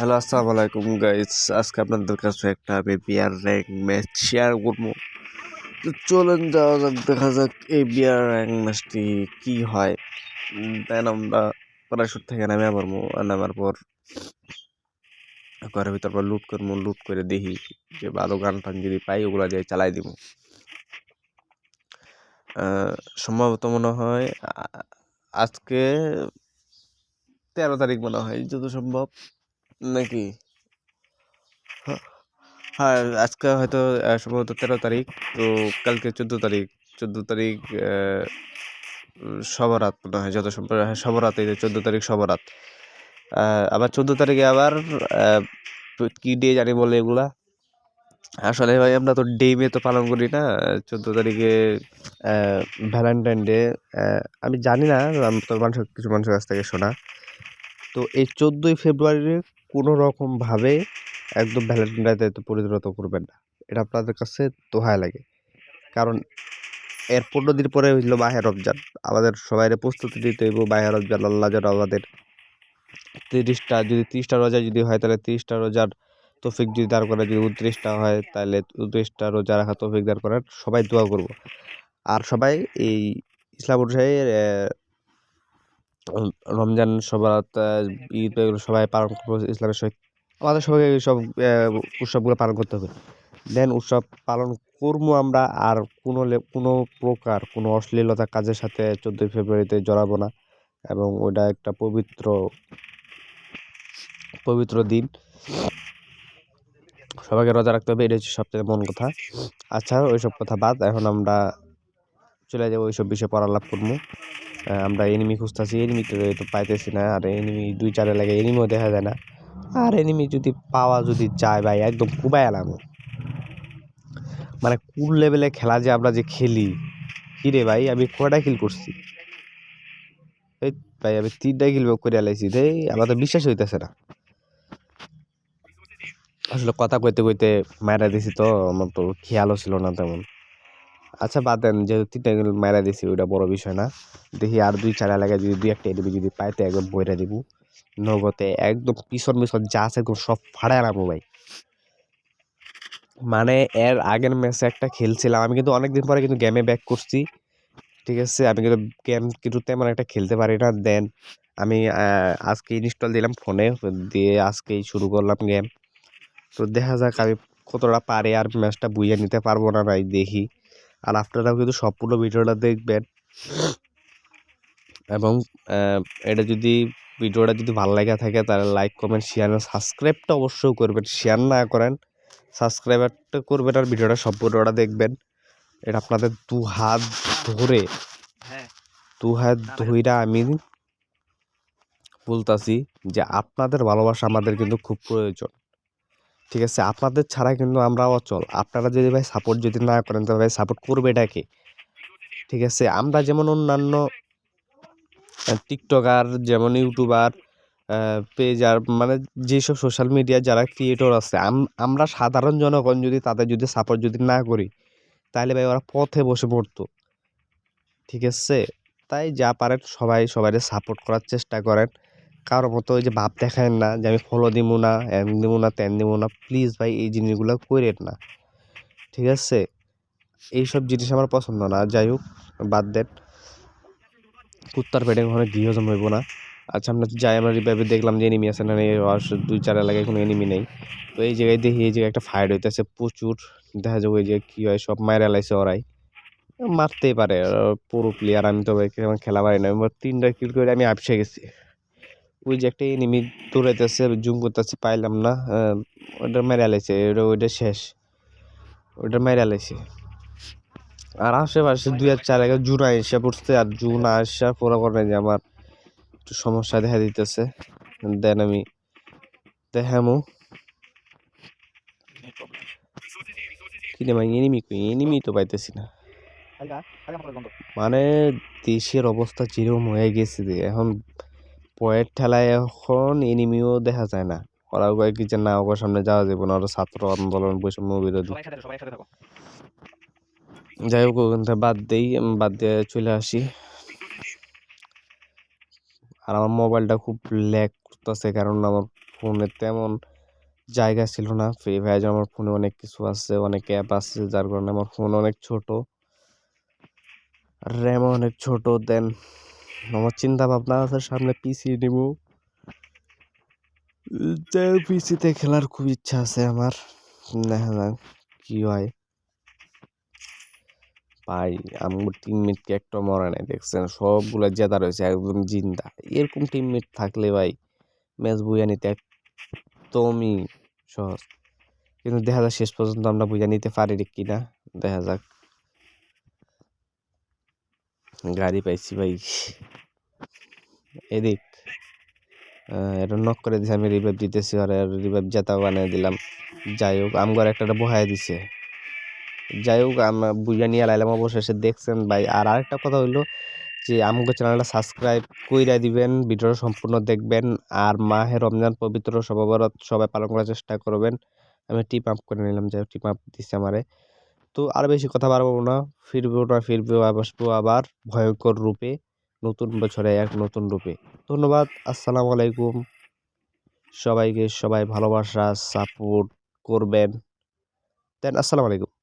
Hello আসসালামু আলাইকুম guys আজকে আপনাদের কাছে একটা আমি বিয়ার র্যাঙ্ক ম্যাচ শেয়ার করব। তো চলুন যাওয়া যাক, দেখা যাক এই বিয়ার র্যাঙ্ক ম্যাচটি কি হয়। দেন আমরা প্যারাশুট থেকে নামে পারব নামার পর ঘরের ভিতর পর লুট করব লুট করে দেখি যে ভালো গান টান যদি পাই, ওগুলো দিয়ে চালাই দিব। সম্ভবত মনে হয় আজকে তেরো তারিখ মনে হয়, যত সম্ভব। নাকি? হ্যাঁ আজকে হয়তো সম্ভবত তেরো তারিখ, তো কালকে চোদ্দ তারিখ চোদ্দ তারিখ সবরাত মনে হয়, যত সম্ভব হ্যাঁ সবরাত এই চোদ্দ তারিখ সবরাত আবার চোদ্দ তারিখে আবার কী ডে জানি বলে এগুলা? আসলে ভাই, আমরা তো ডে মে তো পালন করি না, চোদ্দ তারিখে ভ্যালেন্টাইন ডে আমি জানি না তো মানুষ, কিছু মানুষের কাছ থেকে শোনা। তো এই চোদ্দোই ফেব্রুয়ারি কোনো রকমভাবে একদম ভ্যালেন্টাইন ডেতে পরিণত করবেন না। এটা আপনাদের কাছে দোহায় লাগে। কারণ এর পনেরো দিন পরে হইল মাহের রমজান। আমাদের সবাই প্রস্তুতি নিতে হইব মাহের রমজান আল্লাহ যেন আমাদের তিরিশটা যদি তিরিশটা রোজা যদি হয় তাহলে তিরিশটা রোজার তৌফিক যদি দাঁড় করে যদি উনত্রিশটা হয় তাহলে উনত্রিশটা রোজা রাখা তৌফিক দাঁড় করার সবাই দোয়া করব। আর সবাই এই ইসলাম আহ, রমজান সবার ঈদ এগুলো সবাই পালন করব ইসলামের সহিত। আমাদের সবাই সব উৎসবগুলো পালন করতে হবে। দেন উৎসব পালন করব আমরা আর কোনো কোনো প্রকার কোনো অশ্লীলতা কাজের সাথে চোদ্দোই ফেব্রুয়ারিতে জড়াবো না এবং ওটা একটা পবিত্র পবিত্র দিন। সবাইকে রোজা রাখতে হবে এটা হচ্ছে সবচেয়ে মন কথা। আচ্ছা ওইসব কথা বাদ, এখন আমরা চলে যাব ওইসব বিষয়ে পড়ালাপ করব। আমরা এনিমি খুঁজতেছি এনিমি তো পাইতেছি না, আর এনিমি দুই চারে লাগে এনিমিও দেখা যায় না। আর এনিমি যদি পাওয়া যদি যায় ভাই, একদম কুবাই এলাম। মানে কোন লেভেলে খেলা যে আমরা যে খেলি, কিরে ভাই, আমি কয়টা কিল করছি? এই ভাই, আমি তিনটা কিল করে আলাইছি রে, আমার তো বিশ্বাস হইতেছে না। আসলে কথা কইতে কইতে মায়েরা দিছি তো, আমার তো খেয়ালও ছিল না তেমন। আচ্ছা বাদ দেন, যেহেতু তিনটা কিল মায়েরা দিছি, ওইটা বড় বিষয় না। দেখি আর দুই চার এলাকায় যদি দুই একটা এডিবি যদি পাই তো একদম বইরা দিব। নগতে একদম পিছন পিছন যা আছে একদম সব ফাড়ায় আনাবো ভাই। মানে এর আগের ম্যাচে একটা খেলছিলাম, আমি কিন্তু অনেকদিন পরে কিন্তু গেমে ব্যাক করছি, ঠিক আছে? আমি কিন্তু গেম কিন্তু তেমন একটা খেলতে পারি না। দেন আমি আজকে ইনস্টল দিলাম ফোনে দিয়ে আজকেই শুরু করলাম গেম তো দেখা যাক আমি কতটা পারি আর ম্যাচটা বুঝে নিতে পারব না ভাই, দেখি। আর আপনারাও কিন্তু সম্পূর্ণ ভিডিওটা দেখবেন। এবং এটা যদি ভিডিওটা যদি ভালো লাগে থাকে তাহলে লাইক কমেন্ট শেয়ার সাবস্ক্রাইবটা অবশ্যই করবেন। শেয়ার না করেন সাবস্ক্রাইবারটা করবেন আর ভিডিওটা সম্পূর্ণটা দেখবেন। এটা আপনাদের দু হাত ধরে দু হাত ধইরা আমি বলতাছি যে আপনাদের ভালোবাসা আমাদের কিন্তু খুব প্রয়োজন। ঠিক আছে, আপনাদের ছাড়া কিন্তু আমরা অচল। আপনারা যদি ভাই সাপোর্ট যদি না করেন, তাহলে ভাই সাপোর্ট করবে এটাকে ঠিক আছে, আমরা যেমন অন্যান্য টিকটকার যেমন ইউটিউবার পেজার মানে যেসব সোশ্যাল মিডিয়া যারা ক্রিয়েটর আছে আমরা সাধারণ জনগণ যদি তাদের যদি সাপোর্ট যদি না করি, তাহলে ভাই ওরা পথে বসে পড়তো। ঠিক আছে, তাই যা পারেন সবাই সবাই সাপোর্ট করার চেষ্টা করেন। কারও মতো ওই যে ভাব দেখায় না যে আমি ফলো দিব না এন দিব না তেন দিব না প্লিজ ভাই এই জিনিসগুলো করেন না। ঠিক আছে? এইসব জিনিস আমার পছন্দ না, যাই হোক, বাদ দেন। কুত্তার পেটে কখনো গৃহজম হইব না। আচ্ছা আমরা যাই, আমরা রিভাইভে দেখলাম যে এনিমি আছে না নেই দুই, চার এলাকায় কোনো এনিমি নেই। তো এই জায়গায় দেখি, এই জায়গায় একটা ফাইট হইতেছে প্রচুর। দেখা যাবে ওই যে কী হয়, সব মায়ের এলাইছে ওরাই। মারতেই পারে পুরো প্লেয়ার আমি তো খেলা পারি না, তিনটা কিল করে আমি আপসে গেছি। ওই যে একটা এনিমি দৌড়াইতেছে জুম করতেছে পাইলাম না ওটা মেরে আলাইছে ওটা ওইটা শেষ ওইটা মেরে আলাইছে আর আশেপাশে দুই আর চার এলাকা জুন আইসা পড়ছে আর জুন আসা পুরো করে যে আমার একটু সমস্যা দেখা দিতেছে। দেন আমি দেখামু। কিনে ভাই এনিমি কই? এনিমি তো পাইতেছি না। মানে দেশের অবস্থা যেরকম হয়ে গেছে এখন পয়ের ঠেলায় এখন এনিমিও দেখা যায় না। ওরা কয়েক কি যে না ওর সামনে যাওয়া যাবে না ওরা ছাত্র আন্দোলন বৈষম্য বিরোধী। যাই হোক ওখান থেকে বাদ দেই আমি বাদ দিয়ে চলে আসি। আর আমার মোবাইলটা খুব ল্যাগ করতেছে কারণ আমার ফোনে তেমন জায়গা ছিল না। ফ্রি ফায়ার আমার ফোনে অনেক কিছু আছে অনেক অ্যাপ আছে যার কারণে আমার ফোন অনেক ছোট। র্যাম অনেক ছোট দেন আমার চিন্তা ভাবনা আছে, সামনে পিসি নিব। পিসিতে খেলার খুব ইচ্ছা আছে আমার। দেখা যাক কি হয়। ভাই, আমার টিমমেটকে একটা মরে নাই, দেখছেন? সবগুলো জেতা রয়েছে, একদম জিন্দা। এরকম টিমমেট থাকলে ভাই, ম্যাচ বুঝে নিতে একদমই সহজ। কিন্তু দেখা যাক, শেষ পর্যন্ত আমরা বুঝে নিতে পারি কি না দেখা যাক। গাড়ি পাইছি ভাই। এদিক। এটা নক করে দিছে, আমি রিভাইভ দিতেছি, আর রিভাইভ জেতা বানিয়ে দিলাম। যাই হোক আমগর একটা বহায় দিছে। যাই হোক, আমরা বুঝে নিয়ে লাইলাম অবশেষে, দেখছেন ভাই। আর আরেকটা কথা হইল যে আমাকে চ্যানেলটা সাবস্ক্রাইব কইরা দিবেন, ভিডিওটা সম্পূর্ণ দেখবেন, আর মাহে রমজান পবিত্র সবাবরত সবাই পালন করার চেষ্টা করবেন। আমি টিপ আপ করে নিলাম যে টিপ আপ দিচ্ছে আমারে। তো আর বেশি কথা বাড়াবো না। ফিরবো না ফিরবো, আসব আবার ভয়ঙ্কর রূপে, নতুন বছরে এক নতুন রূপে। ধন্যবাদ, আসসালাম আলাইকুম। সবাইকে সবাই ভালোবাসা, সাপোর্ট করবেন। দেন, আসসালামু আলাইকুম।